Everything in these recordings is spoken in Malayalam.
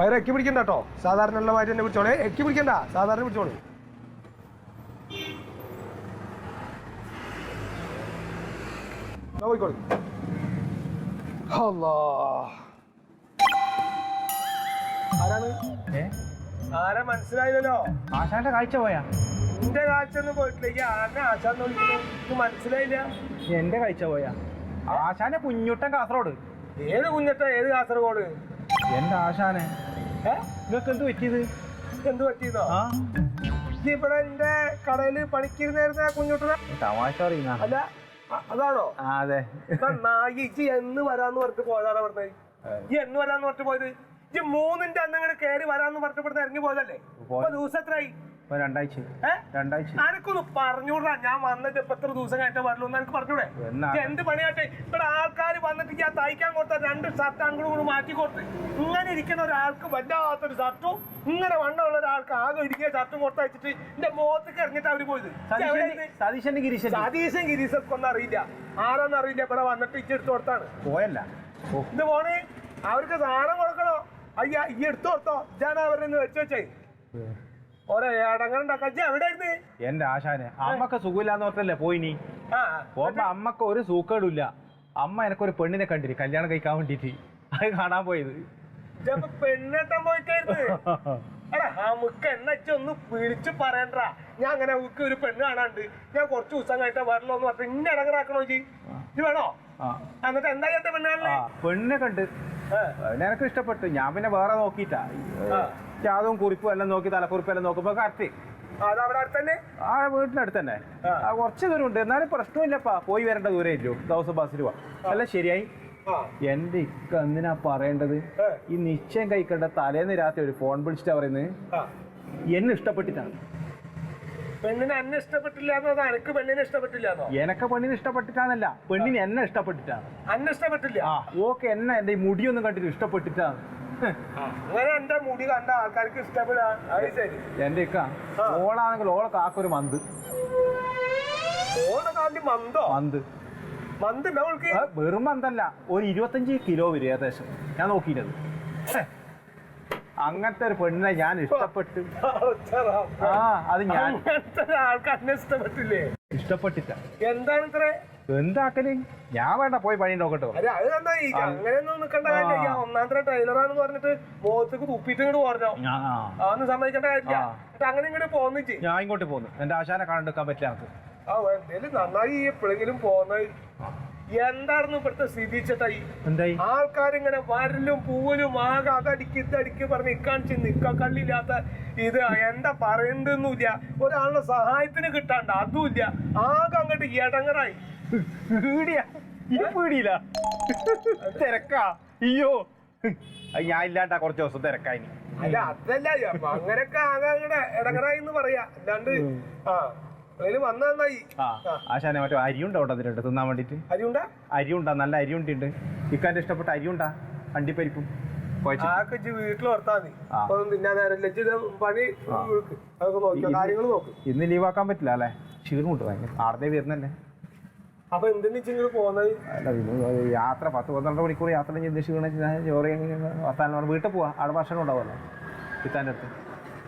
വയറ് എക്കി പിടിക്കണ്ട കേട്ടോ സാധാരണ ഉള്ള വയറ്റ് തന്നെ പിടിച്ചോളെ. എക്കി പിടിക്കണ്ട. സാധാരണ പിടിച്ചോളൂ. മനസ്സിലായില്ലോ പോയിക്കോളൂ. അല്ലാ. ആരാണ്? ഏ? ആരാ മനസ്സിലായില്ലല്ലോ? ആശാന്റെ കാഴ്ച പോയാ? എന്റെ കാഴ്ചയൊന്നും പോയിട്ടില്ല ഈ ആരുടെ ആശാന്ന് വിളിക്കുന്നു? മനസ്സിലായില്ല? എന്റെ കാഴ്ച പോയാ? ആശാന്റെ കുഞ്ഞുട്ടൻ കാസർഗോഡ്. ഏത് കുഞ്ഞട്ട? ഏത് കാസർഗോഡ്? എന്റെ ആശാനെ. ഏ? നിങ്ങൾക്ക് എന്ത് പറ്റിയത് എന്ത് പറ്റിയതോ ഇവിടെ എന്റെ കടയിൽ പണിക്കിരുന്നായിരുന്ന കുഞ്ഞുട്ടന. തമാശ പറയുന്ന. അല്ല അതാണോ? അതെ. നായി ഇജ്ജ് എന്ന് വരാന്ന് പറഞ്ഞിട്ട് പോയതാണ് പറഞ്ഞത് ഈ എന്ന് വരാന്ന് പറഞ്ഞിട്ട് പോയത്? ഇജ്ജ് മൂന്നിന്റെ അന്ന് ഇങ്ങനെ കയറി വരാന്ന് പറഞ്ഞിട്ട് ഇറങ്ങി പോയതല്ലേ? പോയി. ദിവസം എത്രയായി രണ്ടാഴ്ച. രണ്ടാഴ്ച. അനക്കൊന്ന് പറഞ്ഞൂടാ ഞാൻ വന്നിട്ട് ഇപ്പൊ എത്ര ദിവസം വരുള്ളൂ എന്ന് എനിക്ക് പറഞ്ഞൂടെ എന്ത് പണിയാട്ടെ? ഇവിടെ ആൾക്കാർ വന്നിട്ട് ഞാൻ തയ്ക്കാൻ കൊടുത്ത രണ്ട് ഷർട്ട് അങ്ങോട്ട് കൂടെ മാറ്റി കൊടുത്ത് ഇങ്ങനെ ഇരിക്കുന്ന ഒരാൾക്ക് വല്ലാത്തൊരു ഷർട്ടും ഇങ്ങനെ വണ്ണമുള്ള ഒരാൾക്ക് ആകെ ഇരിക്കുന്ന ഷർട്ടും കൊടുത്ത് വെച്ചിട്ട് എന്റെ മുഖത്തേക്ക് ഇറങ്ങിട്ട് അവർ പോയത്. സതീശൻ സതീശന്റെ ഗിരീശൻ. സതീശൻ ഗിരീശൊക്കെ ഒന്നും അറിയില്ല. ആരാന്ന് അറിയില്ല. ഇവിടെ വന്നിട്ട് ഇച്ചെടുത്ത് കൊടുത്താണ്. പോയല്ല. ഇത് പോണേ അവർക്ക് സാധനം കൊടുക്കണോ? അയ്യ ഈ എടുത്തു കൊടുത്തോ. ഇതാണ് അവരുടെ നിന്ന് വെച്ച്. വെച്ചേ എന്റെ ആശാനെ അമ്മയ്ക്ക് സുഖമില്ലാന്ന് പറഞ്ഞല്ലേ പോയിനി പോകുമ്പോ അമ്മയ്ക്ക് ഒരു സൂക്കേടില്ല അമ്മ എനക്കൊരു പെണ്ണിനെ കണ്ടിരി കല്യാണം കഴിക്കാൻ വേണ്ടിട്ട്. അത് കാണാൻ പോയത്. പെണ്ണെട്ടാൻ പോയിട്ടായിരുന്നു നമുക്ക് എന്നെ ഇജ്ജ് ഒന്ന് വിളിച്ചു പറയണ്ട. ഞാൻ അങ്ങനെ അവക്ക് ഒരു പെണ്ണ് കാണാണ്ട് ഞാൻ കുറച്ച് ദിവസം കഴിഞ്ഞിട്ട് വരല്ലോ എന്ന് പറഞ്ഞു ഇന്ന ഇടങ്ങറാക്കണോ ജി ഇത് വേണോ? എന്നിട്ട് എന്താ ചേട്ടൻ പെണ്ണ് പെണ്ണിനെ കണ്ട്. എനക്ക് ഇഷ്ടപ്പെട്ടു. ഞാൻ പിന്നെ വേറെ നോക്കിയിട്ടാ. ആ. ജാതവും കുറിപ്പും എല്ലാം നോക്കി തലക്കുറിപ്പും എല്ലാം നോക്കുമ്പോ കറക്റ്റ്. ആ വീട്ടിനടുത്ത് തന്നെ ആ. കുറച്ച് ദൂരം ഉണ്ട് എന്നാലും പ്രശ്നമില്ലപ്പാ. പോയി വരേണ്ട ദൂരം ഇല്ലോ. ദിവസം ബസ്സിൽ രൂപ എല്ലാം ശരിയായി. എന്റെ ഇക്ക എന്തിനാ പറയേണ്ടത്? ഈ നിശ്ചയം കഴിക്കേണ്ട തലേന്ന് രാത്രി ഒരു ഫോൺ വിളിച്ചിട്ടാ പറയുന്നത്. എന്നെ ഇഷ്ടപ്പെട്ടിട്ടാണ്. പെണ്ണിനെ എന്നെ ഇഷ്ടപ്പെട്ടില്ല എന്നോ? എനിക്ക് പെണ്ണിനെ ഇഷ്ടപ്പെട്ടില്ല എനക്ക് പെണ്ണിനെ ഇഷ്ടപ്പെട്ടിട്ടാന്നല്ല. പെണ്ണിന് എന്നെ ഇഷ്ടപ്പെട്ടിട്ടാണ്. ഇഷ്ടപ്പെട്ടില്ല. ഓക്കെ എന്നെ എന്റെ മുടിയൊന്നും കണ്ടിട്ട് ഇഷ്ടപ്പെട്ടിട്ടാണ്. അങ്ങനെ എന്റെ മുടി കണ്ട ആൾക്കാർക്ക് ഇഷ്ടപ്പെടാ. അത് ശരി. എന്റെ ഇക്ക. ഓളാണെങ്കിൽ ഓളെ കാക്കൊരു മന്ത്. ഓണ കാണ്ടി മന്തോ മന്ത്. മന്ത് ഉണ്ടോ അവൾക്ക് ആ, വെറും മന്തല്ല ഒരു ഇരുപത്തഞ്ച് കിലോ വരും ഏകദേശം. ഞാൻ നോക്കിയിട്ടത്. അങ്ങനത്തെ ഒരു പെണ്ണിനെ ഞാൻ ഇഷ്ടപ്പെട്ടു. ആ അത് ഞാൻ ആൾക്കാരനെ ഇഷ്ടപ്പെട്ടില്ലേ? ഇഷ്ടപ്പെട്ടില്ല എന്താണ് ഇത്ര? എന്താക്കൽ? ഞാൻ വേണ്ട പോയി പണി നോക്കട്ടെ. അല്ല അത് എന്താ ഈ അങ്ങനെയൊന്നും നിൽക്കേണ്ട കാര്യമില്ല. ഈ ഒന്നാം തരം പറഞ്ഞിട്ട് മുഖത്തേക്ക് തുപ്പിട്ട് ഇങ്ങോട്ട് പറഞ്ഞോ ആ, ആ. അതൊന്നും സമ്മതിക്കേണ്ട കാര്യമില്ല. എന്നിട്ട് അങ്ങനെ ഇങ്ങോട്ട് പോന്നിച്ച് ഞാൻ ഇങ്ങോട്ട് പോന്നു. എന്റെ ആശാനെ കാണാണ്ടിരിക്കാൻ പറ്റില്ല നമുക്ക്. ആ എന്തേലും നന്നായി എപ്പോഴെങ്കിലും പോന്നത് എന്തായിരുന്നു ഇവിടുത്തെ സ്ഥിതി ചേട്ടായി ആൾക്കാരിങ്ങനെ വരലും പൂവലും ആകെ അതടിക്ക് ഇതടിക്ക് പറഞ്ഞ് ഇക്കാണിച്ച് നിക്ക കള്ളില്ലാത്ത ഇത് എന്താ പറയണ്ടെന്നുമില്ല ഒരാളുടെ സഹായത്തിന് കിട്ടാണ്ട് അതുമില്ല. ആകെ അങ്ങോട്ട് ഇടങ്ങറായി. പീടിയാ. ഈ പീടിയില്ല. തിരക്കാ. അയ്യോ ഞാൻ ഇല്ലാണ്ടാ കുറച്ച് ദിവസം തിരക്കായി അല്ല അതല്ല. അങ്ങനെയൊക്കെ ആകെ അങ്ങടെ ഇടങ്ങറായി എന്ന് പറയാ. അല്ലാണ്ട് ആ. ആശാനെ മറ്റേ അരി ഉണ്ടോ അവിടെ അതിലുണ്ട് തിന്നാൻ വേണ്ടിട്ട് അരിയുണ്ടാ? അരി ഉണ്ടാ നല്ല അരി ഉണ്ട് ഇക്കാന്റെ ഇഷ്ടപ്പെട്ട അരിയുണ്ട? അണ്ടിപ്പരിപ്പും. ഇന്ന് ലീവാക്കാൻ പറ്റില്ല അല്ലേ? ക്ഷീണമുണ്ട് ഭയങ്കര. ആടത്തെ വരുന്നല്ലേ? അപ്പൊ എന്തിനാ പോകുന്നത് യാത്ര പത്ത് പന്ത്രണ്ട് മണിക്കൂർ യാത്ര ചെയ്ത് ക്ഷീണം ചോറി വർത്താനം വീട്ടിൽ പോവാ. അവിടെ ഭക്ഷണം ഉണ്ടാവുമല്ലോ. ഇത്താന്റെ അടുത്ത്.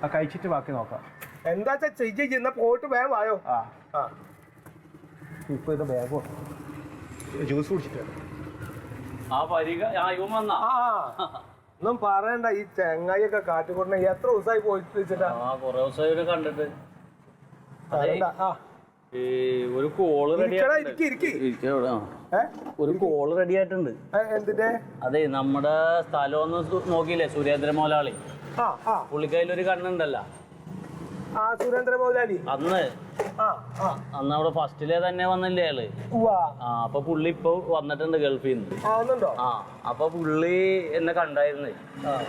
ആ കഴിച്ചിട്ട് ബാക്കി നോക്കാം. എന്താ ചെയ്യ ചെയ്യുന്ന പോയിട്ട് വേഗം വായോ. ആ. ഇപ്പൊ ഇത് ബാഗോ ജ്യൂസ് കുടിച്ചിട്ട് ആ ആ ഇവൻ വന്നാ. ആ ഒന്നും പറയണ്ട ഈ ചെങ്ങായിയൊക്കെ കാട്ടിക്കൊണ്ട എത്ര ദിവസമായി പോയിട്ട് വെച്ചിട്ടാ? ആ കൊറേ ദിവസമായി കണ്ടിട്ട്. പറയണ്ട. ആ. ഈ ഒരു കോൾ റെഡി ഇരിക്കടാ ഇരിക്കി ഇരിക്കി. ഏ? ഒരു കോൾ റെഡി ആയിട്ടുണ്ട്. ഏ, എന്തിന്റെ? അതെ നമ്മുടെ സ്ഥലം ഒന്ന് സു- നോക്കിയില്ലേ? സുരേന്ദ്ര മോലാളി ആ ആ. പുള്ളിക്കയിൽ ഒരു കണ്ണുണ്ടല്ലോ. ആ സുരേന്ദ്ര മൗലാലി. അന്ന്? ആ ആ. അന്ന് അവിടെ ഫസ്റ്റിലെ തന്നെ വന്നില്ലേ അയാൾ? ഉവാ ആ അപ്പൊ പുള്ളി ഇപ്പൊ വന്നിട്ടുണ്ട് ഗൾഫിൽ നിന്ന്. ആ ഒന്നുണ്ടോ ആ അപ്പൊ പുള്ളി എന്നെ കണ്ടായിരുന്നു.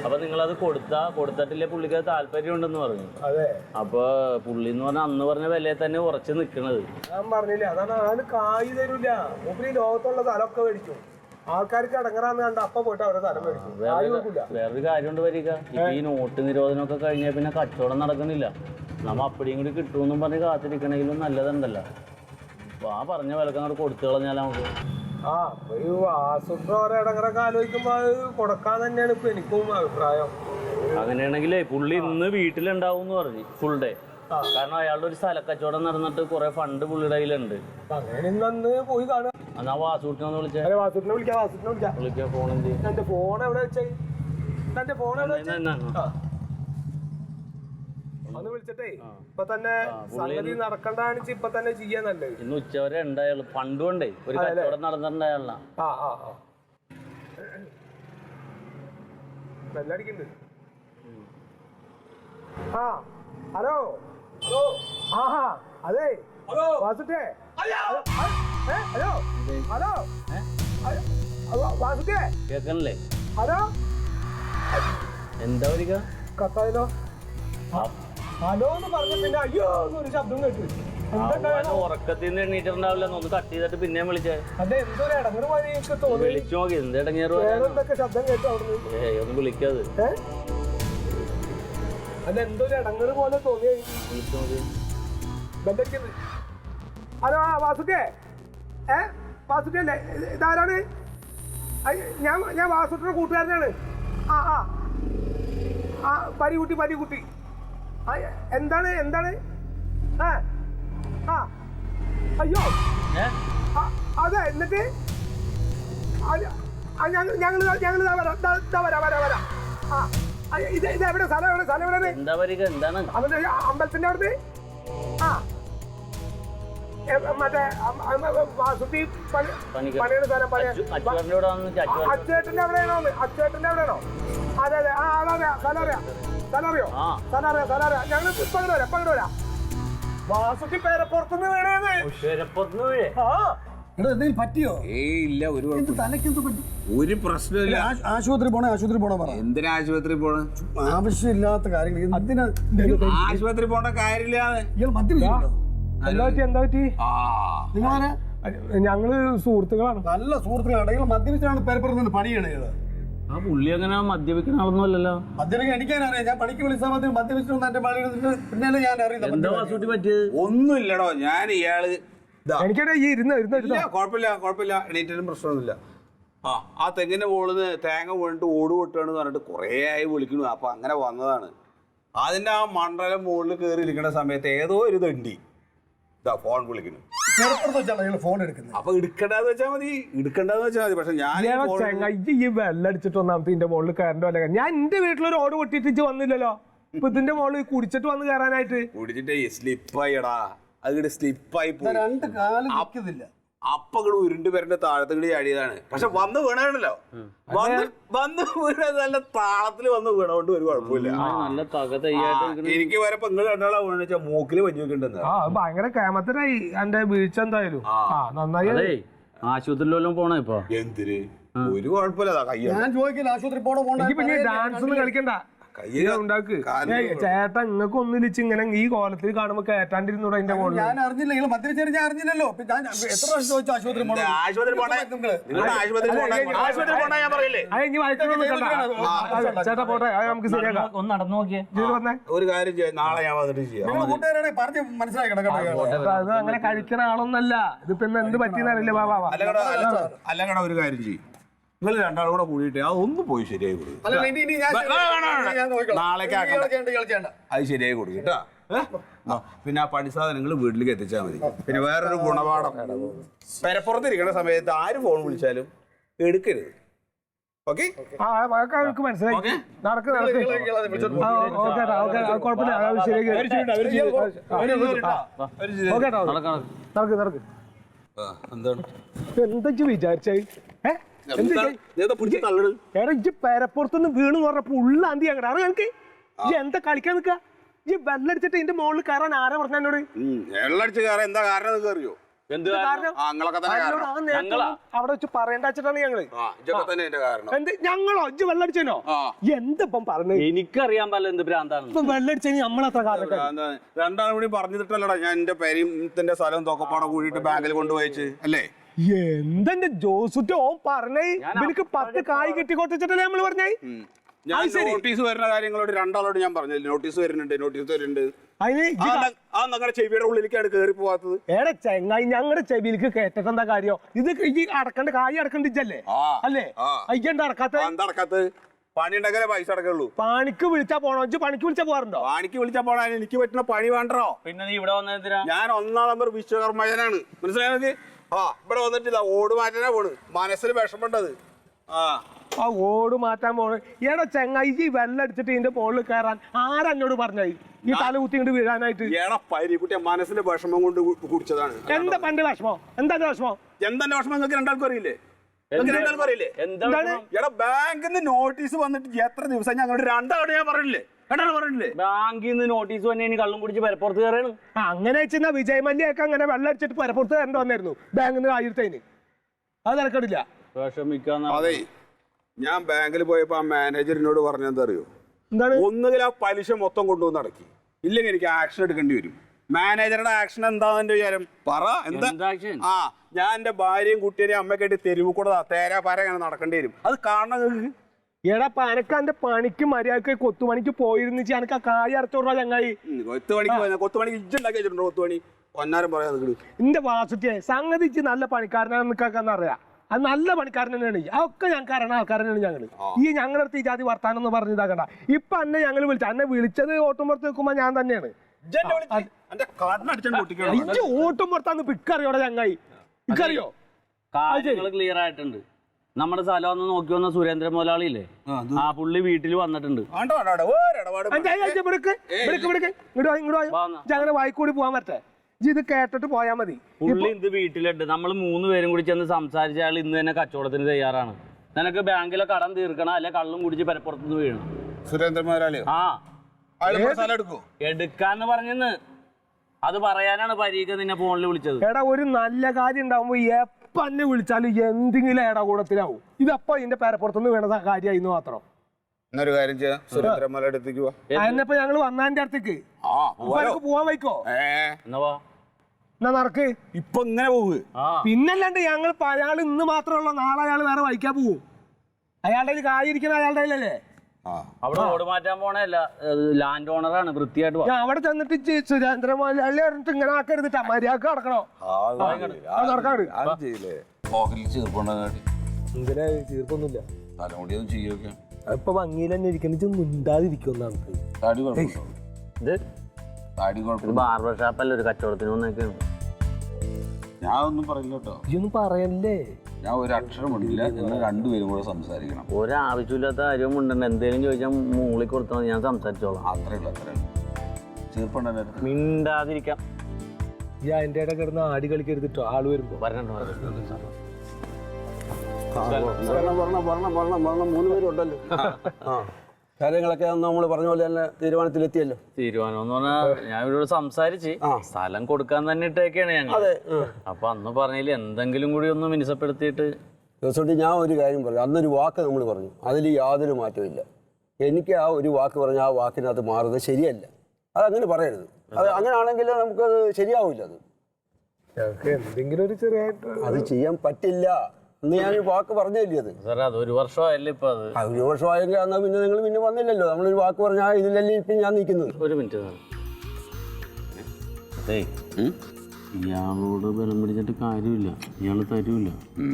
അപ്പൊ നിങ്ങളത് കൊടുത്താ കൊടുത്തിട്ടില്ലേ പുള്ളിക്ക് അത് താല്പര്യം ഉണ്ടെന്ന് പറഞ്ഞു. അതെ. അപ്പൊ പുള്ളി എന്ന് പറഞ്ഞാൽ അന്ന് പറഞ്ഞ വിലയെ തന്നെ ഉറച്ചു നിക്കണത്. ഞാൻ പറഞ്ഞില്ല അതാണ് ആൾ കായ് തരൂല. മൂപ്പര് ഈ ലോകത്തുള്ള സ്ഥലമൊക്കെ മേടിക്കും. ആൾക്കാർക്ക് അടങ്ങറാന്ന് കണ്ട അപ്പൊ പോയിട്ട് അവരെ സ്ഥലം മേടിക്കും. കായ് കൊടുക്കില്ല വേറൊരു കാര്യമുണ്ട് വരിക. ഇപ്പൊ ഈ നോട്ട് നിരോധനമൊക്കെ കഴിഞ്ഞാൽ പിന്നെ കച്ചവടം നടക്കണില്ല. നമ്മ അപ്പടിയും കൂടി കിട്ടുമെന്നും പറഞ്ഞ് കാത്തിരിക്കണമെങ്കിലും നല്ലതുണ്ടല്ലോ. അപ്പൊ ആ പറഞ്ഞ വിലക്ക് അങ്ങോട്ട് കൊടുത്തു കളഞ്ഞാൽ നമുക്ക്. ആ അപ്പൊ ഈ ആസൂത്രം ഓരോ ഇടങ്ങറൊക്കെ ആലോചിക്കുമ്പോ അത് കൊടുക്കാൻ തന്നെയാണ് ഇപ്പൊ എനിക്കും അഭിപ്രായം. അങ്ങനെയാണെങ്കിലേ പുള്ളി ഇന്ന് വീട്ടിലുണ്ടാവും എന്ന് പറഞ്ഞു ഫുൾ ഡേ കാരണം അയാളുടെ ഒരു സ്ഥലക്കച്ചവടം നടന്നിട്ട് കുറെ ഫണ്ട് പുള്ളിയുടെ കയ്യിലുണ്ട്. പോയി എന്നാ വാസൂട്ടിനൊന്ന് വിളിച്ചേ. വാസൂട്ടിനെ വാസുട്ടിനെ വിളിക്കാം വാസൂട്ടിനെ വിളിക്കാം. വിളിക്കാം ഫോൺ എന്ത്? ഫോൺ എവിടെ വെച്ചേ? എന്റെ ഫോൺ എവിടെ വെച്ചേ. ഒന്ന് വിളിച്ചിട്ടേ ഇപ്പൊ തന്നെ സംഗതി നടക്കണ്ടാണ് ഇപ്പൊ തന്നെ ചെയ്യാൻ നല്ലത്. ഇന്ന് ഉച്ചവരെ ഉണ്ടായാലും ഫണ്ട് കൊണ്ടേ ഒരു കച്ചവടം നടന്നിട്ടുണ്ടായാളാ ആ ആ ആ. ബെല്ലടിക്കുന്നുണ്ട്. ആ ഹലോ. ഹലോ. ആഹാ അതെ. ഹലോ. വാസുട്ടേ ഹലോ. ഹലോ. ഹലോ. ഹലോ. വാസുട്ടേ കേക്കണല്ലേ ഹലോ. എന്താ വരിക? കത്തായല്ലോ. ഹലോ എന്ന് പറഞ്ഞ പിന്നെ അയ്യോ ഒരു ശബ്ദം കേട്ടു. ഉറക്കത്തിൽ നിന്ന് എണീറ്റിട്ടുണ്ടാവില്ല. ഒന്ന് കട്ട് ചെയ്തിട്ട് പിന്നെയും വിളിച്ചേ. അതെ എന്തൊരു പോലെ എനിക്ക് തോന്നി. വിളിച്ചു നോക്കി എന്ത് ഇടങ്ങേറ് എന്തൊക്കെ ശബ്ദം കേട്ടു അവിടുന്ന്? ഏ ഒന്ന് വിളിക്കാത് അല്ല എന്തൊരു ഇടങ്ങറ് പോലെ തോന്നി. വിളിച്ചു നോക്കി. ഹലോ ആ വാസുക്കേ. ഏ? വാസുക്കേ അല്ലേ? ഇത് ഇതാരാണ് ഞാൻ ഞാൻ വാസുട്ടിയുടെ കൂട്ടുകാരനാണ്. ആ ആ. ആ പരികുട്ടി പരികുട്ടി എന്താണ് എന്താണ്? ആ ആ അയ്യോ. അതെ എന്നിട്ട്? ഞങ്ങൾ ഞങ്ങൾ വരാം ദാ- ദാ വരാം വരാം വരാം. ആ ആ, ഇത് ഇത് എവിടെ? സ്ഥലം എവിടെ? സ്ഥലം എവിടെ എന്താ എന്താണ്? അവന്റെ അമ്പലത്തിന്റെ അവിടുന്ന്? ആ. മറ്റേ പണി-. പണിയുടെ സ്ഥലം അച്ചേട്ടന്റെ അവിടെയാണോ? അച്ചേട്ടന്റെ എവിടെയാണോ അതെ അതെ. ആ അതെ അതെ. സ്ഥലം അറിയോ. സ്ഥലറിയോ അറിയാം സ്ഥലം അറിയാം ഞങ്ങൾ അങ്ങോട്ട് വരാം പകരം വരാം വാസുട്ടി പേരപ്പുറത്തുനിന്ന് വീണേന്ന്. ഉഷരപ്പുറത്ത് വീഴേ ആ. എടാ എന്തെങ്കിലും പറ്റിയോ? ഏയ് ഇല്ല ഒരു പറ്റി? ഒരു പ്രശ്നമില്ല ആ- ആശുപത്രി പോണേ ആശുപത്രി പോണേ പറ. എന്തിനാ ആശുപത്രി പോണേ? ആവശ്യമില്ലാത്ത കാര്യങ്ങൾ. എന്തിനാ ആശുപത്രി പോണ കാര്യമില്ല ഇയാൾ മദ്യപിച്ചിട്ടുണ്ടോ എന്താ പറ്റി എന്താ പറ്റി? ആ. നിങ്ങളാരാ? ഞങ്ങൾ സുഹൃത്തുക്കളാണ്. നല്ല സുഹൃത്തുക്കളാണ്. ഇയാൾ മദ്യപിച്ചാണ് പേരപ്പുറത്ത് നിന്ന് പണിയാണ് ആ പുള്ളി അങ്ങനെ മദ്യപിക്കുന്ന ആളൊന്നും അല്ലല്ലോ. മദ്യപിക്കാൻ ഞാൻ പണിക്ക് വിളിച്ചാൽ മതി. മദ്യപിച്ചിട്ട് എന്റെ പണി പിന്നല്ലേ ഞാൻ അറിയുന്നത് എന്താ വാസൂട്ടി പറ്റിയത്? ഒന്നുമില്ലടോ. ഞാൻ ഇയാൾ ഇതാ. എനിക്കടെ ഈ ഇരുന്ന് ഇരുന്ന് ഇല്ല ഇരുന്ന് കുഴപ്പമില്ല കുഴപ്പമില്ല. എണീറ്റിനും പ്രശ്നമൊന്നുമില്ല. ആ ആ തെങ്ങിന്റെ മുകളിൽ തേങ്ങ വീണിട്ട് ഓട് പൊട്ടുകയാണെന്ന് പറഞ്ഞിട്ട് കുറേ ആയി വിളിക്കണു അപ്പൊ അങ്ങനെ വന്നതാണ്. അതിന്റെ ആ മണ്ഡലം മുകളിൽ കയറി ഇരിക്കുന്ന സമയത്ത് ഏതോ ഒരു തണ്ടി. ഇതാ ഫോൺ വിളിക്കുന്നു. വെച്ചാണ് ഫോൺ എടുക്കുന്നത്. അപ്പൊ എടുക്കണ്ടെന്ന് വെച്ചാൽ മതി. എടുക്കണ്ടെന്ന് വെച്ചാൽ മതി. പക്ഷെ ഞാൻ ഈ phone- ചെങ്ങായി ഈ വെള്ളടിച്ചിട്ട് ഒന്നാമത്തെ ഇതിന്റെ മുകളിൽ കയറേണ്ട വല്ല ഞാൻ എന്റെ വീട്ടിലൊരു ഓട് പൊട്ടിട്ട് ഇജ്ജ് വന്നില്ലല്ലോ. ഇപ്പൊ ഇതിന്റെ മുകളിൽ കുടിച്ചിട്ട് വന്ന് കയറാനായിട്ട്. കുടിച്ചിട്ടേ സ്ലിപ്പായിടാ അത് സ്ലിപ്പായി പോയി. രണ്ട് കാലം നിൽക്കുന്നില്ല അപ്പൊ ഇങ്ങോട്ട് ഉരുണ്ട് പേരുടെ താഴത്തുകൂടി ചാടിയതാണ്. പക്ഷെ വന്ന് വീണാണല്ലോ വന്ന് വന്ന് വീണത് നല്ല താളത്തിൽ വന്ന് വീണോണ്ട് ഒരു കുഴപ്പമില്ല. എനിക്ക് വരെ പെങ്ങൾ രണ്ടാളാ വീണെച്ചാ മൂക്കിൽ വഞ്ഞു വെക്കണ്ടെന്ന് ആ അത് ഭയങ്കര കേമത്തിനായി എന്റെ വീഴ്ച എന്തായാലും. നന്നായി. അതേ ആശുപത്രിയിലെല്ലാം പോണ ഇപ്പൊ? എന്തിന്? ഒരു കുഴപ്പമില്ല ഞാൻ ചോദിക്കില്ല ആശുപത്രി പോണോ ഡാൻസ് ഒന്നും കളിക്കണ്ട. ചേട്ടാ നിങ്ങൾക്ക് ഒന്നിലിച്ച് ഇങ്ങനെ ഈ കോലത്തിൽ കാണുമ്പോ കേട്ടാണ്ടിരുന്നൂടെ അതിന്റെ മുകളിൽ ഞാൻ അറിഞ്ഞില്ല ഇയാൾ മദ്യപിച്ചാൽ ഞാൻ അറിഞ്ഞില്ലല്ലോ ഞാൻ എത്ര പ്രാവശ്യം ചോദിച്ചു ആശുപത്രി ചേട്ടാ പോട്ടെ നമുക്ക് ശരിയാക്കാം. ഒന്ന് നടന്നു നോക്കിയേ. ഒരു കാര്യം ചെയ്യാം. നാളെ ഞാൻ വന്നിട്ട് ചെയ്യാം. നിങ്ങൾ കൂട്ടുകാരെ പറഞ്ഞ് മനസ്സിലാക്കി കിടക്കട്ടെ ഇയാൾ. ചേട്ടാ, അങ്ങനെ കഴിക്കണ ആളൊന്നല്ല. ഇതിപ്പോ എന്ത് പറ്റിയെന്നറിയില്ല ബാബാ അല്ലകട ഒരു കാര്യം ചെയ്യും. നിങ്ങൾ രണ്ടാളും കൂടെ കൂടിയിട്ട് അതൊന്നും പോയി ശരിയായി കൊടുക്കും. നാളേക്ക്. അത് ശരിയായി കൊടുക്കും കേട്ടോ പിന്നെ ആ പണി സാധനങ്ങൾ വീട്ടിലേക്ക് എത്തിച്ചാൽ മതി പിന്നെ വേറൊരു ഗുണപാഠം പെരപ്പുറത്ത് ഇരിക്കുന്ന സമയത്ത് ആര് ഫോൺ വിളിച്ചാലും എടുക്കരുത് ഓക്കെ ആ അതൊക്കെ മനസ്സിലായി നടക്ക് നടക്ക് എന്താണ് എന്താ വിചാരിച്ചായി വിചാരിച്ചേ എടാ ഇജ്ജ് പേരപ്പുറത്തുനിന്ന് വീണ് പറഞ്ഞപ്പോ ഉള്ളാന്തി അങ്ങനെ അറിയാം എനിക്ക് ഇജ്ജ് എന്താ കളിക്കാൻ നിക്ക? ഈ വെള്ളടിച്ചിട്ട് ഇതിന്റെ മുകളിൽ കയറാൻ ആരാ പറഞ്ഞ എന്നോട്? വെള്ളടിച്ച് കയറാൻ എന്താ കാരണം അറിയോ അവിടെ വെച്ച് പറയേണ്ട വെച്ചിട്ടാണ് ഞങ്ങൾ. ഞങ്ങളോ? ഇജ്ജ് വെള്ളടിച്ചേനോ? എന്തിപ്പം പറഞ്ഞു? എനിക്കറിയാൻ പറ്റില്ല എന്ത് ഭ്രാന്താണ് ഇപ്പം വെള്ളടിച്ചതിന് നമ്മളത്ര രണ്ടാളും കൂടി പറഞ്ഞിട്ടല്ലടാ ഞാൻ എന്റെ പേരിന്റെ സ്ഥലം തൊക്കപ്പാടെ കൂടിയിട്ട് ബാങ്കിൽ കൊണ്ടുപോയിച്ച് അല്ലേ? എന്തെന്റെ ജോസുറ്റ്? ഓൻ പറഞ്ഞേ. ഇവർക്ക് പത്ത് കായ് കെട്ടി കൊട്ടിച്ചിട്ടല്ലേ നമ്മൾ പറഞ്ഞേ? ഞാൻ നോട്ടീസ് വരുന്ന കാര്യങ്ങളോട് രണ്ടാളോട് ഞാൻ പറഞ്ഞു നോട്ടീസ് വരുന്നുണ്ട് നോട്ടീസ് വരുന്നുണ്ട്. ആ നിങ്ങളുടെ ചെവിയുടെ ഉള്ളിലേക്കാണ് കയറി പോവാത്തത്. ഏടെ ചെങ്ങായി ഞങ്ങളുടെ ചെവിയിലേക്ക് കേട്ടിട്ട് എന്താ കാര്യം? ഇത് ഈ അടക്കണ്ട കായ് അടക്കണ്ടിച്ചല്ലേ ആ. അല്ലേ. അയ്യണ്ട അടക്കാത്ത? എന്താ നടക്കാത്തത് പണി ഉണ്ടെങ്കിലേ പൈസ അടക്കുള്ളൂ. പണിക്ക് വിളിച്ചാ പോണോ? ഇജ്ജ് പണിക്ക് വിളിച്ചാ പോകാറുണ്ടോ? പണിക്ക് വിളിച്ചാ പോണാൻ എനിക്ക് പറ്റുന്ന പണി വേണ്ടോ പിന്നെ നീ ഇവിടെ വന്നതിനാ ഞാൻ ഒന്നാം നമ്പർ വിശ്വകർമ്മജനാണ് മനസ്സിലായത് ആ ഇവിടെ വന്നിട്ടില്ല. ഓട് മാറ്റാനാ പോണ്. മനസ്സിൽ വിഷമുണ്ടത് ആ. ആ ഓട് മാറ്റാൻ പോണ്. എടാ ചെങ്ങായി ഈ വെള്ളം അടിച്ചിട്ട് ഇതിന്റെ മുകളിൽ കയറാൻ ആരെന്നോട് പറഞ്ഞായി ഈ തല കുത്തി ഇങ്ങോട്ട് വീഴാനായിട്ട്. ഏടാ പരിക്കുട്ടിയ മനസ്സിന്റെ വിഷമം കൊണ്ട് കുടിച്ചതാണ്. എന്താ പണ്ട് വിഷമോ? എന്താ വിഷമോ? എന്താ വിഷമം? നിങ്ങൾക്ക് രണ്ടാൾക്കും അറിയില്ലേ? നിങ്ങൾക്ക് രണ്ടാൾക്കും അറിയില്ലേ? എന്താണ് എടാ ബാങ്കിൽ നിന്ന് നോട്ടീസ് വന്നിട്ട് എത്ര ദിവസം ഞങ്ങളുടെ രണ്ടാളോട് ഞാൻ പറഞ്ഞില്ലേ? പറഞ്ഞില്ലേ ബാങ്കിൽ നിന്ന് നോട്ടീസ് വന്നെ ഇനി കള്ളും കുടിച്ച് പരപ്പുറത്ത് കയറാണ് അങ്ങനെ വെച്ചാൽ വിജയ് മല്യൊക്കെ അങ്ങനെ വെള്ളം അടിച്ചിട്ട് പരപ്പുറത്ത് കയറേണ്ടി വന്നായിരുന്നു. ബാങ്കിൽ നിന്ന് ആയിരത്തേന് അത് നടക്കണില്ല. വിഷമിക്കാന്ന് അതെ ഞാൻ ബാങ്കിൽ പോയപ്പോ ആ മാനേജറിനോട് പറഞ്ഞെന്താ അറിയോ എന്താണ്? ഒന്നുകിൽ ആ പലിശ മൊത്തം കൊണ്ടുവന്ന് അടക്കി. ഇല്ലെങ്കിൽ എനിക്ക് ആക്ഷൻ എടുക്കേണ്ടി വരും. മാനേജറുടെ ആക്ഷൻ എന്താന്ന് എന്റെ വിചാരം? പറ എന്താ? എന്താ action? ആ ഞാൻ എന്റെ ഭാര്യയും കുട്ടിയെയും അമ്മയ്ക്കായിട്ട് തെരുവ് കൂടെ തേരാ പാര അങ്ങനെ നടക്കേണ്ടി വരും. അത് കാണണം നിങ്ങൾക്ക് എടാ പനക്കാന്റെ പണിക്ക് മര്യാദയ്ക്ക് കൊത്തുപണിക്ക് പോയിരുന്നിച്ച് എനിക്ക് ആ കാര്യം അടച്ചോടാ ചങ്ങായി. ഇജ്ജുണ്ടാക്കി വെച്ചിട്ടുണ്ടോ പൊന്നാരം എന്റെ വാസുട്ടിയെ സംഗതി ഇജ്ജ് നല്ല പണിക്കാരനാണെന്ന് നിൽക്കാന്ന് അറിയാം? അത് നല്ല പണിക്കാരൻ തന്നെയാണ്. അതൊക്കെ ഞങ്ങൾക്ക് അറിയണ ആൾക്കാരനാണ് ഞങ്ങൾ ഈ ഞങ്ങളുടെ അടുത്ത് ഈ ജാതി വർത്താനം എന്ന് പറഞ്ഞിതാക്കണ്ട ഇപ്പൊ അന്നെ ഞങ്ങൾ വിളിച്ചു അന്നെ വിളിച്ചത് ഓട്ടുമ്പുറത്ത് നിൽക്കുമ്പോ ഞാൻ തന്നെയാണ്. എന്റെ ഇജ്ജ് ഓട്ടുമ്പുറത്താന്ന് പിക്കറിയോടെ ചങ്ങായി? ഇക്കറിയോ? ക്ലിയർ ആയിട്ടുണ്ട്. നമ്മുടെ സ്ഥലം ഒന്ന് നോക്കി വന്ന സുരേന്ദ്ര മുതലാളിയില്ലേ? ആ പുള്ളി വീട്ടിൽ വന്നിട്ടുണ്ട്. അങ്ങനെ വായിക്കൂടി പോവാൻ പറ്റേ ഇത് കേട്ടിട്ട് പോയാ മതി. പുള്ളി ഇത് വീട്ടിലുണ്ട്. നമ്മൾ മൂന്ന് പേരും കൂടി ചെന്ന് സംസാരിച്ച അയാൾ ഇന്ന് തന്നെ കച്ചവടത്തിന് തയ്യാറാണ്. നിനക്ക് ബാങ്കിലെ കടം തീർക്കണം അല്ലെ കള്ളും കുടിച്ച് പരപ്പുറത്തുനിന്ന് വീഴണം. സുരേന്ദ്ര മുതലാളി ആ. എടുക്കാന്ന് പറഞ്ഞെന്ന്. അത് പറയാനാണ് പരീക്ഷ നിന്നെ ഫോണിൽ വിളിച്ചത്. എടാ ഒരു നല്ല കാര്യം ഉണ്ടാവുമ്പോ എപ്പ എന്നെ വിളിച്ചാലും എന്തെങ്കിലും ഏടാ കൂടത്തിലാവും. ഇതപ്പോ ഇതിന്റെ പേരപ്പുറത്തുനിന്ന് വീണ കാര്യമായിരുന്നു മാത്രം. എന്നൊരു കാര്യം ചെയ്യാം. അടുത്തേക്ക് പോവാ ഞങ്ങൾ അടുത്തേക്ക്. പോവാൻ എന്നാ നടക്ക്. ഇപ്പൊ ഇങ്ങനെ പിന്നല്ലാണ്ട് ഞങ്ങൾ അയാൾ ഇന്ന് മാത്രമല്ല നാളെ അയാൾ വേറെ വായിക്കാൻ പോവും. അയാളുടെ കയ്യിൽ കായിരിക്കണ അയാളുടെ കയ്യിലല്ലേ? ആ അവിടെ ഓട് മാറ്റാൻ പോണല്ല ലാൻഡ് ഓണറാണ് വൃത്തിയായിട്ട് വാ. ഞാൻ അവിടെ ചെന്നിട്ട് സുരേന്ദ്ര മലയാളി പറഞ്ഞിട്ട് ഇങ്ങനെ ആക്കരുതിട്ടാ മര്യാദയ്ക്ക് നടക്കണോ? അത് പോക്കറ്റിൽ എന്തിനാ ചെയ്യൊക്കെ ഇപ്പൊ ഭംഗിയിൽ തന്നെ താടി ഇത് താടി ഒരു കുഴപ്പമില്ല ബാർബർ ഷാപ്പല്ല ഒരു കച്ചവടത്തിന് വന്നേക്കാണ്. ഞാൻ ഒന്നും പറയില്ല കേട്ടോ. ഇയൊന്നും പറയല്ലേ? ഞാൻ ഒരു അക്ഷരം ഇടില്ല എന്ന് രണ്ടുപേരും കൂടെ സംസാരിക്കണം. ഒരാവശ്യമില്ലാത്ത കാര്യം ഉണ്ടെന്ന് എന്തെങ്കിലും ചോദിച്ചാൽ മൂളി കൊടുത്താൽ ഞാൻ സംസാരിച്ചോളാം. അത്രേ ഉള്ളൂ അത്രേ ഉള്ളൂ. ചീർപ്പുണ്ടെങ്കിൽ മിണ്ടാതിരിക്കാം. ഈ അതിന്റെ ഇടയിൽ കിടന്ന് ആടി കളിക്കരുതിട്ടോ ആൾ വരുമ്പോ. വരണോ വരണോ. പറഞ്ഞ പറഞ്ഞ പറഞ്ഞ പറഞ്ഞ പറഞ്ഞ മൂന്ന് പേരുണ്ടല്ലോ ആ. കാര്യങ്ങളൊക്കെ നമ്മൾ പറഞ്ഞ പോലെ തന്നെ തീരുമാനത്തിലെത്തിയല്ലോ. തീരുമാനം എന്ന് പറഞ്ഞാൽ ഞാൻ ഇവരോട് സംസാരിച്ച് സ്ഥലം കൊടുക്കാൻ തന്നെ ഇട്ടേക്കാണ് ഞങ്ങൾ അതെ അപ്പൊ അന്ന് പറഞ്ഞതിൽ എന്തെങ്കിലും കൂടി ഒന്ന് മിനിസപ്പെടുത്തിയിട്ട്. ദിവസം ഞാൻ ഒരു കാര്യം പറഞ്ഞു. അന്നൊരു വാക്ക് നമ്മൾ പറഞ്ഞു. അതിൽ യാതൊരു മാറ്റവും എനിക്ക് ആ ഒരു വാക്ക് പറഞ്ഞ ആ വാക്കിനകത്ത് മാറുന്നത് ശരിയല്ല. അത് അങ്ങനെ പറയരുത്. അത് അങ്ങനെയാണെങ്കിൽ നമുക്കത് ശരിയാവില്ല അത്. എന്തെങ്കിലും ഒരു ചെറിയ അത് ചെയ്യാൻ പറ്റില്ല. അന്ന് ഞാൻ ഒരു വാക്ക് പറഞ്ഞില്ലേ അത്? സാറേ അത് ഒരു വർഷമായല്ലേ ഇപ്പൊ അത്? ആ ഒരു വർഷമായെങ്കിൽ എന്നാ പിന്നെ നിങ്ങൾ പിന്നെ വന്നില്ലല്ലോ. നമ്മളൊരു വാക്ക് പറഞ്ഞാൽ ഇതിലല്ലേ ഇപ്പം ഞാൻ നിൽക്കുന്നത്. ഒരു മിനിറ്റ് സാർ അതെ. ഇയാളോട് ബലം പിടിച്ചിട്ട് കാര്യമില്ല. ഇയാൾ തരൂല.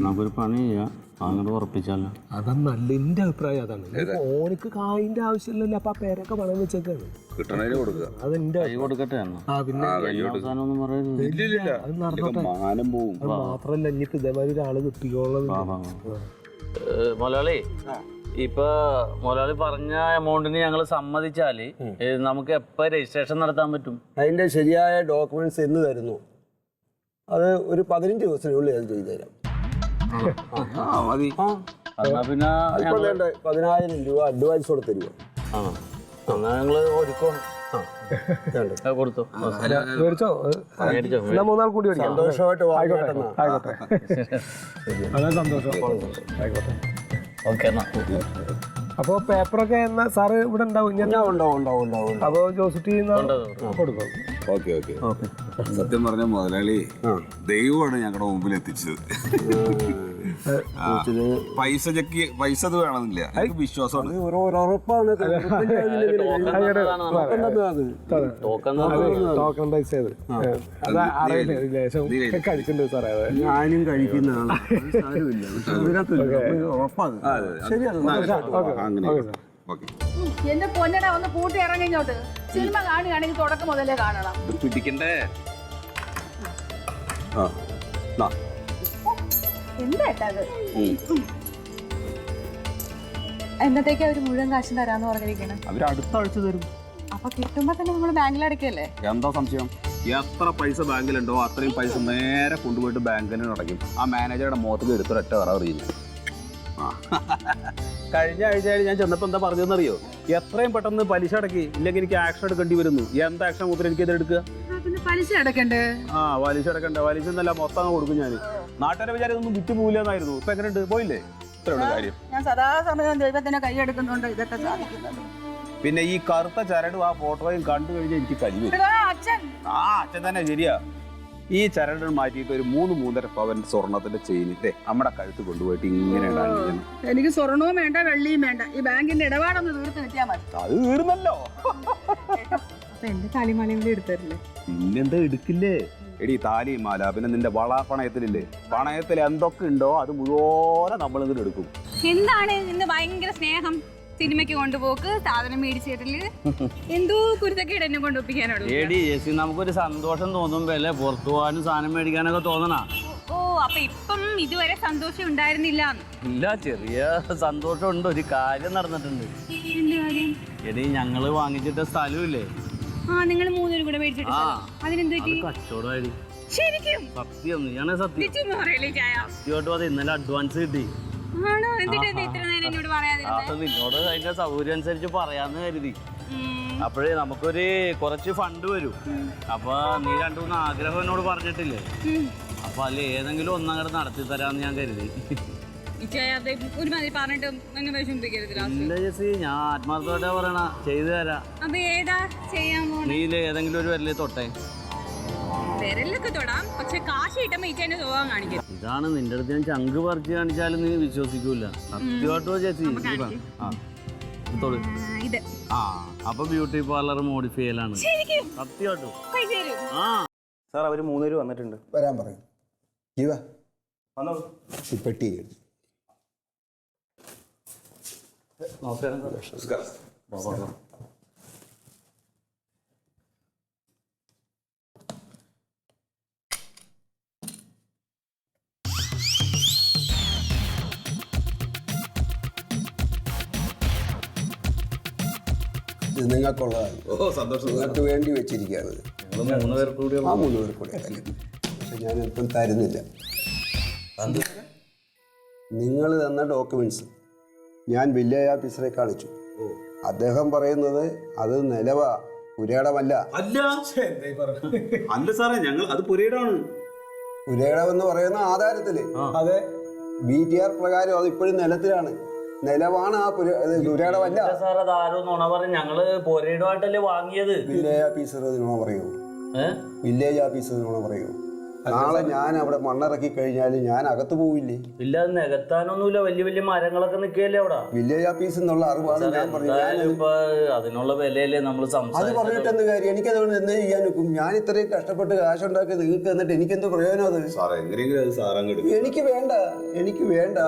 നമുക്കൊരു പണി ചെയ്യാം അങ്ങോട്ട് ഉറപ്പിച്ചാലോ? അതാണ് നല്ല എന്റെ അഭിപ്രായം അതാണ്. ഓനക്ക് കായിന്റെ ആവശ്യമില്ലല്ലോ അപ്പൊ ആ പേരൊക്കെ പണം വെച്ചേക്കാണ്. കൊടുക്കുക. അതെന്റെ കൈ കൊടുക്കട്ടെ എന്നാ? ആ പിന്നെ അവസാനം ഒന്നും പറയരുത്. അത് നടന്നോട്ടെ. മാനം പോവും. അത് മാത്രല്ല ഇനിയിപ്പോ ഇതേമാതിരി ഒരാൾ കിട്ടിയോളം ഏഹ് മുതലാളി ഇപ്പൊ മൊലാളി പറഞ്ഞ എമൗണ്ടിന് ഞങ്ങൾ സമ്മതിച്ചാൽ നമുക്ക് എപ്പോ രജിസ്ട്രേഷൻ നടത്താൻ പറ്റും? അതിന്റെ ശരിയായ ഡോക്യുമെന്റ്സ് എന്ന് തരുന്നു. അത് ഒരു പതിനഞ്ച് ദിവസത്തിനുള്ളിൽ അത് ചെയ്തു തരാം മതി. എന്നാ പിന്നെ പതിനായിരം രൂപ അഡ്വാൻസ് കൊടുത്ത് ആ എന്നാ ഞങ്ങൾ ഒരുക്കോ? അത് കൊടുത്തു. മേടിച്ചോ? മേടിച്ചോ എന്നാ മൂന്നാൾ കൂടി മേടിക്കാം സന്തോഷമായിട്ട് വാങ്ങിക്കോട്ടെ ആയിക്കോട്ടെ വളരെ സന്തോഷം. ആയിക്കോട്ടെ. ഓക്കെ എന്നാ. അപ്പൊ പേപ്പറൊക്കെ എന്നാ സാറ് ഇവിടെ ഉണ്ടാവും? ഞാൻ ഉണ്ടാവും ഉണ്ടാവും ഉണ്ടാവും അപ്പോൾ അപ്പൊ ജോസുട്ടി കൊടുക്കും. Okay okay. ഓക്കെ. സത്യം പറഞ്ഞ മുതലാളി ദൈവമാണ് ഞങ്ങളുടെ മുമ്പിൽ എത്തിച്ചത്. പൈസ ചെക്ക് പൈസ അത് വേണമെന്നില്ല. എനിക്ക് വിശ്വാസമാണ്. ഞാനും കഴിക്കുന്ന ആളാണ് ശരിയാണ്. എന്റെ പൊന്നടാ ഒന്ന് കൂട്ടി ഇറങ്ങി ഇങ്ങോട്ട്. സിനിമ കാണുകയാണെങ്കിൽ തുടക്കം മുതലേ കാണണം. ഇത് പിടിക്കണ്ടേ? ആ നാ. എന്താ ഏട്ടാ ഇത്? എന്നത്തേക്കാ ഒരു മുഴുവൻ കാശും തരാന്ന് പറഞ്ഞിരിക്കണേ? അവർ അടുത്ത ആഴ്ച തരും. അപ്പൊ കിട്ടുമ്പോ തന്നെ നമ്മൾ ബാങ്കിൽ അടയ്ക്കല്ലേ എന്താ സംശയം? എത്ര പൈസ ബാങ്കിലുണ്ടോ അത്രയും പൈസ നേരെ കൊണ്ടുപോയിട്ട് ബാങ്കിൽ അടയ്ക്കും. ആ മാനേജറുടെ മുഖത്തേക്ക് എടുത്തൊരൊറ്റ കറ അറിയില്ല. ആ. കഴിഞ്ഞ ആഴ്ച ഞാൻ ചെന്നപ്പോൾ എന്താ പറഞ്ഞതെന്നറിയോ? എത്രയും പെട്ടെന്ന് പലിശ അടക്കി ഇല്ലെങ്കിൽ എനിക്ക് ആക്ഷൻ എടുക്കേണ്ടി വരുന്നു. എന്താ ആക്ഷൻ മുതൽ എനിക്ക് ഇത് എടുക്കുക? പിന്നെ പലിശ അടക്കണ്ടേ? ആ പലിശ അടക്കണ്ട. പലിശ എന്നല്ല മൊത്തം അങ്ങ് കൊടുക്കും ഞാൻ നാട്ടുകാരെ വിചാരം വിറ്റ് പോവില്ലെന്നായിരുന്നു ഇപ്പൊ എങ്ങനെയുണ്ട്? പോയില്ലേ? ഇത്രയുള്ള കാര്യം. ഞാൻ സദാസമയം ഇതൊക്കെ സാധിക്കുന്നത് പിന്നെ ഈ കറുത്ത ചരടും ആ ഫോട്ടോയും കണ്ടു കഴിഞ്ഞാൽ എനിക്ക് കഴിയും അച്ഛൻ. ആ അച്ഛൻ തന്നെ ശരിയാ. ഈ ചരടൻ മാറ്റിയിട്ട് ഒരു മൂന്ന് മൂന്നര പവൻ സ്വർണത്തിന്റെ ചെയിനിട്ട് നമ്മുടെ കഴുത്ത് കൊണ്ടുപോയിട്ട് ഇങ്ങനെ ഇടാൻ എനിക്ക് സ്വർണവും വേണ്ട വെള്ളിയും വേണ്ട. ഈ ബാങ്കിന്റെ ഇടപാടൊന്ന് തീർത്ത് കിട്ടിയാൽ മതി. അത് തീർന്നല്ലോ. അപ്പൊ എന്റെ കളിമാലയും കൂടി എടുത്തരില്ലേ? പിന്നെന്താ എടുക്കില്ലേ? എടി താലി മാല പിന്നെ നിന്റെ വള പണയത്തിലില്ലേ? പണയത്തിൽ എന്തൊക്കെ ഉണ്ടോ അത് മുഴുവൻ നമ്മൾ ഇങ്ങോട്ട് എടുക്കും. എന്താണ് ഇന്ന് ഭയങ്കര സ്നേഹം? സിനിമയ്ക്ക് കൊണ്ടുപോക്ക് സാധനം മേടിച്ചിട്ടില്ല തരൽ എന്തോ കുരുത്തക്കേട് എന്നെ കൊണ്ടുപോയി ചേച്ചി നമുക്കൊരു സന്തോഷം തോന്നുമ്പോ പുറത്തു പോകാനും സാധനം മേടിക്കാനൊക്കെ തോന്നണ? ഓ അപ്പൊ ഇപ്പം ഇതുവരെ സന്തോഷം ഉണ്ടായിരുന്നില്ല. ഇല്ല ചെറിയ സന്തോഷം ഉണ്ട് ഒരു കാര്യം നടന്നിട്ടുണ്ട്. എടി ഞങ്ങൾ വാങ്ങിച്ചിട്ട സ്ഥലമില്ലേ? ആ നിങ്ങൾ മൂന്നുപേരും കൂടെ മേടിച്ചിട്ട്. അതിനെന്ത് പറ്റി? കച്ചവടമായിട്ട് ശരിക്കും? സത്യം സത്യമായിട്ടും ഇന്നലെ അഡ്വാൻസ് കിട്ടി. നിന്നോട് അതിന്റെ സൗകര്യം അനുസരിച്ച് പറയാന്ന് കരുതി. അപ്പോഴേ നമുക്കൊരു കുറച്ച് ഫണ്ട് വരും. അപ്പൊ നീ രണ്ടു മൂന്ന് ആഗ്രഹം എന്നോട് പറഞ്ഞിട്ടില്ലേ. അപ്പൊ അതിൽ ഏതെങ്കിലും ഒന്നങ്ങോട്ട് നടത്തി തരാന്ന് ഞാൻ കരുതി. അത് ഞാൻ ആത്മാർത്ഥമായിട്ടാ പറയണ. ചെയ്തു തരാം. അപ്പൊ ചെയ്യാൻ പോണ? നീ ഇതിൽ ഏതെങ്കിലും ഒരു വരൽ തൊട്ടേ. വിരലൊക്കെ തൊടാം. പക്ഷെ കാശ് കിട്ടുമ്പോ ഇച്ചേന്റെ സ്വഭാവം കാണിക്കും ഇതാണ് നിന്റെ അടുത്ത് ഞാൻ ചങ്ക് പറിച്ച് കാണിച്ചാലും നീ വിശ്വസിക്കൂല. സത്യമായിട്ടോ ചേച്ചി? ആ. ഇത് ആ, ഇത്. അപ്പൊ ബ്യൂട്ടി പാർലർ മോഡിഫൈ ചെയ്യലാണ് ശരിക്കും? സത്യമായിട്ടും. ആ. സാർ അവർ മൂന്നുപേര് വന്നിട്ടുണ്ട്. വരാൻ പറയും. ജീവ. പെട്ടി. നമസ്കാരം സാർ. ഇത് നിങ്ങൾക്കുള്ളതാണ് ഓ സന്തോഷം നിങ്ങൾക്ക് വേണ്ടി വെച്ചിരിക്കുകയാണ്. മൂന്ന് പേർക്ക് കൂടി ആ മൂന്ന് പേർ കൂടെ അല്ലേ? പക്ഷെ ഞാൻ ഇപ്പം തരുന്നില്ല നിങ്ങൾ തന്ന ഡോക്യുമെന്റ്സ് ഞാൻ വില്ലേജ് ഓഫീസറെ കാണിച്ചു. അദ്ദേഹം പറയുന്നത് അത് നിലവ പുരേടമല്ല. അല്ല. അല്ല സാറേ ഞങ്ങൾ അത് പുരയിടാണ് പുരേടമെന്ന് പറയുന്ന ആധാരത്തിൽ. അതെ. ബി ടി ആർ പ്രകാരം അത് ഇപ്പോഴും നിലത്തിലാണ്. നിലവാണ് ആ പുര അത് പുരേടമല്ല സാർ അത് ആരോ നുണ പറഞ്ഞ് ഞങ്ങൾ പൊരയിടമായിട്ടല്ലേ വാങ്ങിയത്? വില്ലേജ് ഓഫീസർ പറയൂ. വില്ലേജ് ഓഫീസർ പറയൂ. നാളെ ഞാൻ അവിടെ മണ്ണിറക്കി കഴിഞ്ഞാൽ ഞാൻ അകത്ത് പോവില്ലേ? ഇല്ല അത് നികത്താനൊന്നുമില്ല. വലിയ വലിയ മരങ്ങളൊക്കെ നിൽക്കുകയല്ലേ അവിടെ? വില്ലേജ് ഓഫീസ് എന്നുള്ള അറിവാണ് ഞാൻ പറഞ്ഞത്. അതിനുള്ള വിലയല്ലേ നമ്മൾ അത് പറഞ്ഞിട്ട് എന്ത് കാര്യം? എനിക്കത് എന്ത് ചെയ്യാൻ നിൽക്കും? ഞാൻ ഇത്രയും കഷ്ടപ്പെട്ട് കാശ് ഉണ്ടാക്കി നിങ്ങൾക്ക് എന്നിട്ട് എനിക്ക് എന്ത് പ്രയോജനം അത്? എനിക്ക് വേണ്ട. എനിക്ക് വേണ്ട.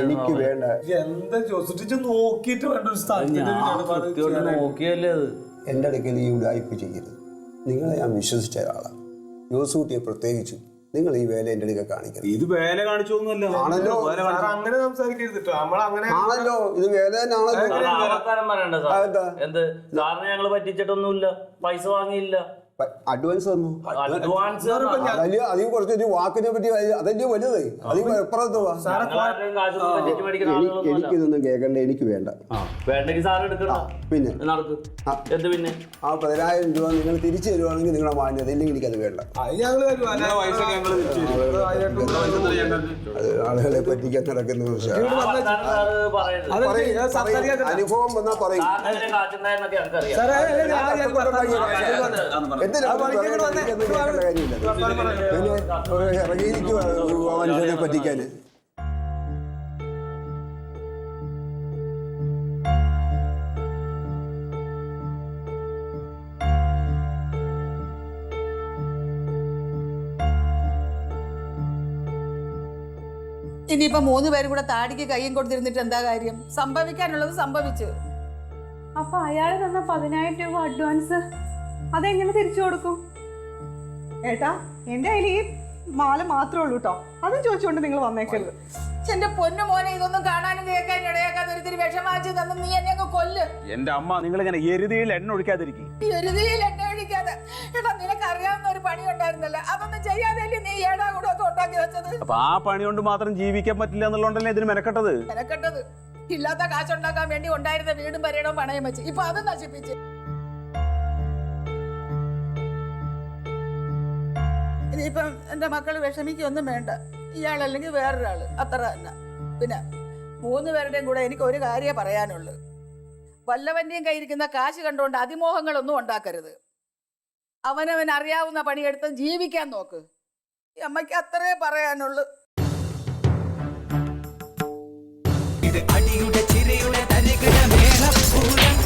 എനിക്ക് വേണ്ട. എന്താ നോക്കിയിട്ട് വേണ്ട ഒരു കൃത്യമായിട്ട് നോക്കിയല്ലേ അത്. എന്റെ അടുക്കൽ ഈ ഉടായ്പ ചെയ്യരുത്. നിങ്ങളെ ഞാൻ വിശ്വസിച്ച ഒരാളാണ്. ജോസൂട്ടിയെ പ്രത്യേകിച്ചു നിങ്ങൾ ഈ വേല എന്റെ അടുക്ക കാണിക്കുന്നത് ഇത് വേല കാണിച്ചൊന്നുമല്ല. ആണല്ലോ. അങ്ങനെ സംസാരിക്കരുത് ആണല്ലോ. ഇത് വേല തന്നെയാണല്ലോ. പറ്റിച്ചിട്ടൊന്നുമില്ല. പൈസ വാങ്ങിയില്ല. അഡ്വാൻസ് തന്നു അഡ്വാൻസ് അതല്ലേ അധികം കുറച്ചൊരു വാക്കിനെ പറ്റി അതല്ലേ വലുത്? അധികം എപ്പുറത്തുവാ എനിക്കിതൊന്നും കേൾക്കണ്ട എനിക്ക് വേണ്ട. വേണ്ടെങ്കിൽ സാർ എടുക്കണ്ട. പിന്നെ. നടക്ക്. ആ. എന്ത് പിന്നെ? ആ പതിനായിരം രൂപ നിങ്ങൾ തിരിച്ചു തരുവാണെങ്കിൽ നിങ്ങളുടെ മാന്യത ഇല്ലെങ്കിൽ എനിക്കത് വേണ്ട. ആളുകളെ പറ്റിക്കാൻ നടക്കുന്ന ഒരു അനുഭവം വന്നാൽ പറയും. പിന്നെ മനുഷ്യനെ പറ്റിക്കാൻ ഇനിയിപ്പോ മൂന്ന് പേരും കൂടെ താടിക്ക് കയ്യും കൊടുത്തിരുന്നിട്ട് എന്താ കാര്യം? സംഭവിക്കാനുള്ളത് സംഭവിച്ചു. അപ്പൊ അയാൾ തന്ന പതിനായിരം രൂപ അഡ്വാൻസ് അതെങ്ങനെ തിരിച്ചു കൊടുക്കും? ഏട്ടാ എന്റെ കയ്യിൽ ഈ മാല മാത്രമേ ഉള്ളൂ കേട്ടോ അതും ചോദിച്ചുകൊണ്ട് നിങ്ങൾ വന്നേക്കരുത്. എന്റെ പൊന്നു മോനെ ഇതൊന്നും കാണാനും കേൾക്കാനും ഇടയാക്കാതെ ഒരുത്തിരി വിഷമാച്ച് തന്നു നീ എന്നെ അങ്ങ് കൊല്ല്. എന്റെ അമ്മ നിങ്ങൾ ഇങ്ങനെ എരുതിയിൽ എണ്ണ ഒഴിക്കാതിരിക്കും. ഒഴിക്കാതെ. എടാ നിനക്ക് അറിയാവുന്ന ഒരു പണി ഉണ്ടായിരുന്നല്ലോ. അതൊന്നും ചെയ്യാതെ നീ ഏടാ കൂടെ ഒക്കെ ഉണ്ടാക്കി വെച്ചത്? അപ്പൊ ആ പണി കൊണ്ട് മാത്രം ജീവിക്കാൻ പറ്റില്ല എന്നുള്ളതുകൊണ്ടല്ലേ ഇതിന് മെനക്കെട്ടത്? മെനക്കെട്ടത്. ഇല്ലാത്ത കാശുണ്ടാക്കാൻ വേണ്ടി ഉണ്ടായിരുന്ന വീടും പരേടവും പണയം വെച്ച്. ഇപ്പൊ അത് നശിപ്പിച്ച്. ഇനിയിപ്പം എന്റെ മക്കൾ വിഷമിക്കൊന്നും വേണ്ട. ഇയാളല്ലെങ്കിൽ വേറൊരാൾ അത്ര തന്നെ. പിന്നെ മൂന്ന് പേരുടെയും കൂടെ എനിക്ക് ഒരു കാര്യമേ പറയാനുള്ളൂ. വല്ലവന്റെയും കയ്യിരിക്കുന്ന കാശ് കണ്ടുകൊണ്ട് അതിമോഹങ്ങളൊന്നും ഉണ്ടാക്കരുത്. അവനവൻ അറിയാവുന്ന പണിയെടുത്ത് ജീവിക്കാൻ നോക്ക്. ഈ അമ്മയ്ക്ക് അത്രേ പറയാനുള്ളു. ഇത് അടിയുടെ ചിരിയുടെ പൂരം